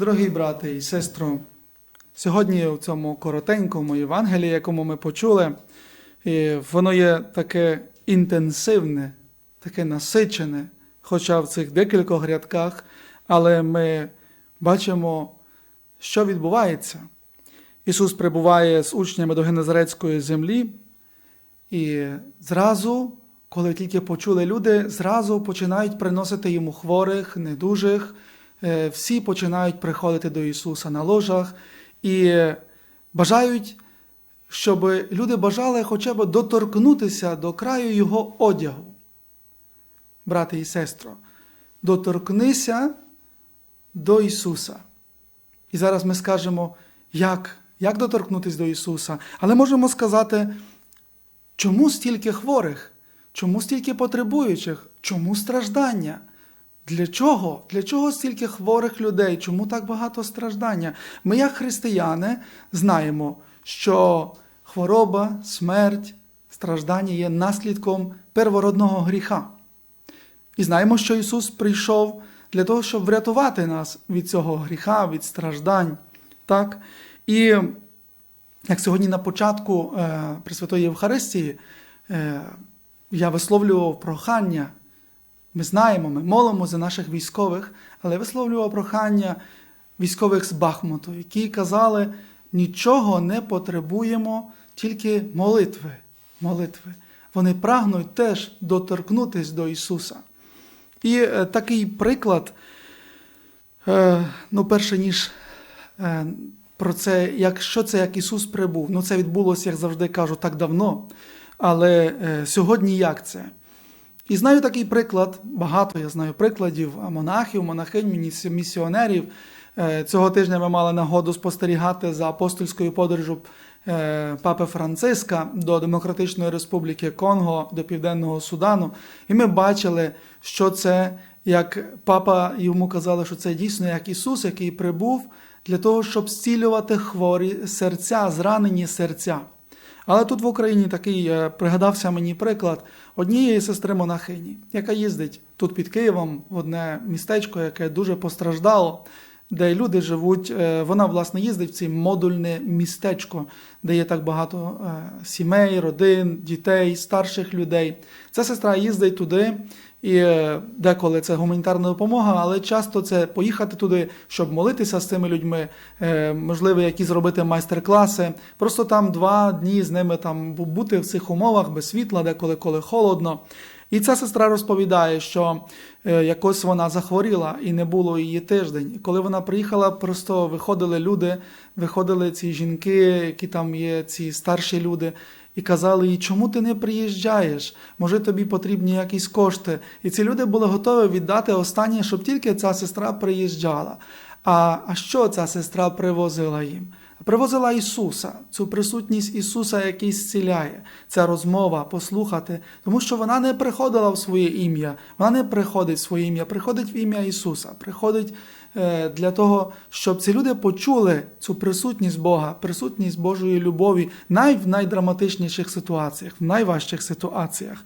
Дорогі брати і сестро, сьогодні в цьому коротенькому Євангелії, якому ми почули, воно є таке інтенсивне, таке насичене, хоча в цих декількох рядках, але ми бачимо, що відбувається. Ісус прибуває з учнями до Генезарецької землі, і зразу, коли тільки почули люди, зразу починають приносити йому хворих, недужих. Е, Всі починають приходити до Ісуса на ложах і бажають, щоб люди бажали хоча б доторкнутися до краю Його одягу. Брате і сестро, доторкнися до Ісуса. І зараз ми скажемо, як, як доторкнутися до Ісуса. Але можемо сказати, чому стільки хворих, чому стільки потребуючих, чому страждання? Для чого? Для чого стільки хворих людей? Чому так багато страждання? Ми, як християни, знаємо, що хвороба, смерть, страждання є наслідком первородного гріха. І знаємо, що Ісус прийшов для того, щоб врятувати нас від цього гріха, від страждань. Так? І як сьогодні на початку е, Пресвятої Євхаристії е, я висловлював прохання. Ми знаємо, ми молимо за наших військових, але висловлював прохання військових з Бахмуту, які казали, нічого не потребуємо, тільки молитви. молитви. Вони прагнуть теж доторкнутися до Ісуса. І е, такий приклад, е, ну, перше ніж е, про це, як, що це як Ісус прибув. Ну, це відбулося, як завжди кажу, так давно. Але е, сьогодні як це? І знаю такий приклад, багато я знаю прикладів монахів, монахинь, місіонерів. Е, Цього тижня ми мали нагоду спостерігати за апостольською подорожю е, Папи Франциска до Демократичної Республіки Конго, до Південного Судану. І ми бачили, що це, як папа йому казали, що це дійсно як Ісус, який прибув для того, щоб зцілювати хворі серця, зранені серця. Але тут в Україні такий е, пригадався мені приклад однієї сестри монахині, яка їздить тут під Києвом в одне містечко, яке дуже постраждало, де люди живуть. Е, Вона, власне, їздить в це модульне містечко, де є так багато е, сімей, родин, дітей, старших людей. Ця сестра їздить туди. І деколи це гуманітарна допомога, але часто це поїхати туди, щоб молитися з цими людьми, е, можливо, якісь зробити майстер-класи. Просто там два дні з ними там бути в цих умовах без світла, деколи коли холодно. І ця сестра розповідає, що е, якось вона захворіла і не було її тиждень. Коли вона приїхала, просто виходили люди, виходили ці жінки, які там є, ці старші люди, і казали їй, чому ти не приїжджаєш? Може, тобі потрібні якісь кошти. І ці люди були готові віддати останнє, щоб тільки ця сестра приїжджала. А, а що ця сестра привозила їм? Привозила Ісуса, цю присутність Ісуса, який зціляє, ця розмова, послухати, тому що вона не приходила в своє ім'я, вона не приходить в своє ім'я, приходить в ім'я Ісуса, приходить для того, щоб ці люди почули цю присутність Бога, присутність Божої любові навіть в найдраматичніших ситуаціях, в найважчих ситуаціях.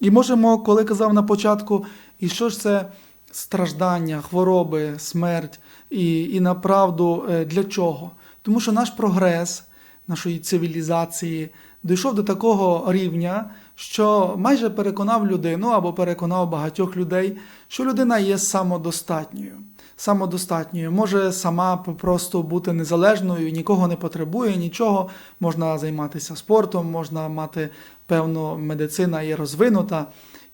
І можемо, коли казав на початку, і що ж це страждання, хвороби, смерть, і, і направду е, для чого? Тому що наш прогрес нашої цивілізації дійшов до такого рівня, що майже переконав людину або переконав багатьох людей, що людина є самодостатньою. Самодостатньою, може сама просто бути незалежною, нікого не потребує, нічого. Можна займатися спортом, можна мати певну медицина є розвинута.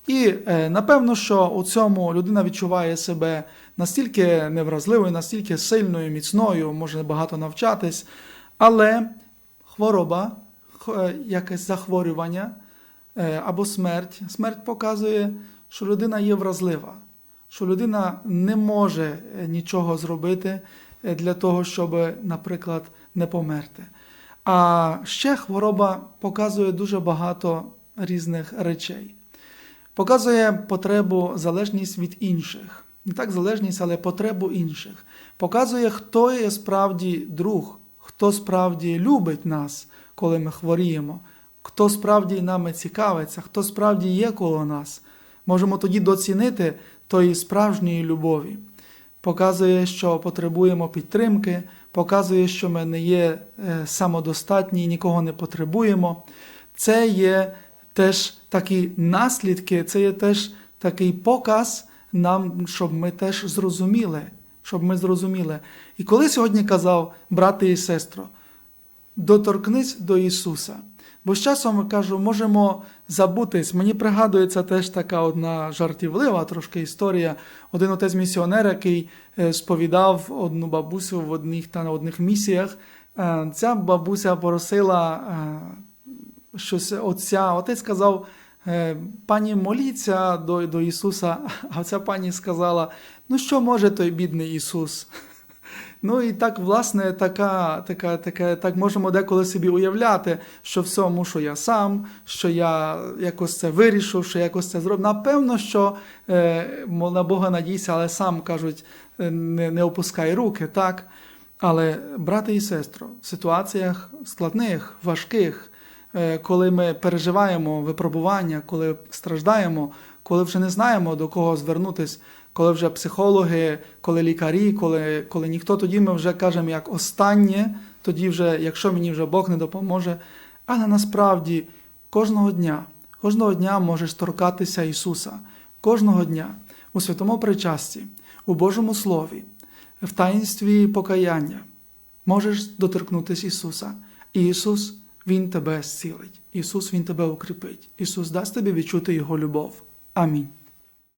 І е, напевно, що у цьому людина відчуває себе настільки невразливою, настільки сильною, міцною, може багато навчатись, але хвороба, якесь захворювання е, або смерть, смерть показує, що людина є вразлива, що людина не може е, нічого зробити е, для того, щоб, наприклад, не померти. А ще хвороба показує дуже багато різних речей показує потребу залежність від інших. Не так залежність, але потребу інших. Показує, хто є справді друг, хто справді любить нас, коли ми хворіємо, хто справді нами цікавиться, хто справді є коло нас. Можемо тоді доцінити тої справжньої любові. показує, що потребуємо підтримки, показує, що ми не є е, самодостатні, нікого не потребуємо. Це є теж такі наслідки, це є теж такий показ нам, щоб ми теж зрозуміли. Щоб ми зрозуміли. І коли сьогодні казав, брате і сестро, доторкнись до Ісуса. Бо з часом кажу, можемо забутись. Мені пригадується теж така одна жартівлива трошки історія. Один отець місіонер, який е, сповідав одну бабусю в одних та на одних місіях. Е, Ця бабуся просила е, щось отця. Отець сказав. «Е, Пані моліться до, до Ісуса, а ця пані сказала: ну що може той бідний Ісус? Ну і так, власне, така, така, така, так можемо деколи собі уявляти, що все мушу я сам, що я якось це вирішу, що якось це зроблю. Напевно, що е, на Бога надійся, але сам кажуть, не, не опускай руки, так? Але, брати і сестро, в ситуаціях складних, важких, е, коли ми переживаємо випробування, коли страждаємо, коли вже не знаємо до кого звернутись, коли вже психологи, коли лікарі, коли, коли ніхто, тоді ми вже кажемо як останнє, тоді вже, якщо мені вже Бог не допоможе. Але насправді кожного дня, кожного дня можеш торкатися Ісуса, кожного дня у святому причасті, у Божому Слові, в таїнстві покаяння можеш доторкнутися Ісуса. І Ісус, Він тебе зцілить. Ісус, Він тебе укріпить. Ісус дасть тобі відчути Його любов. Амінь.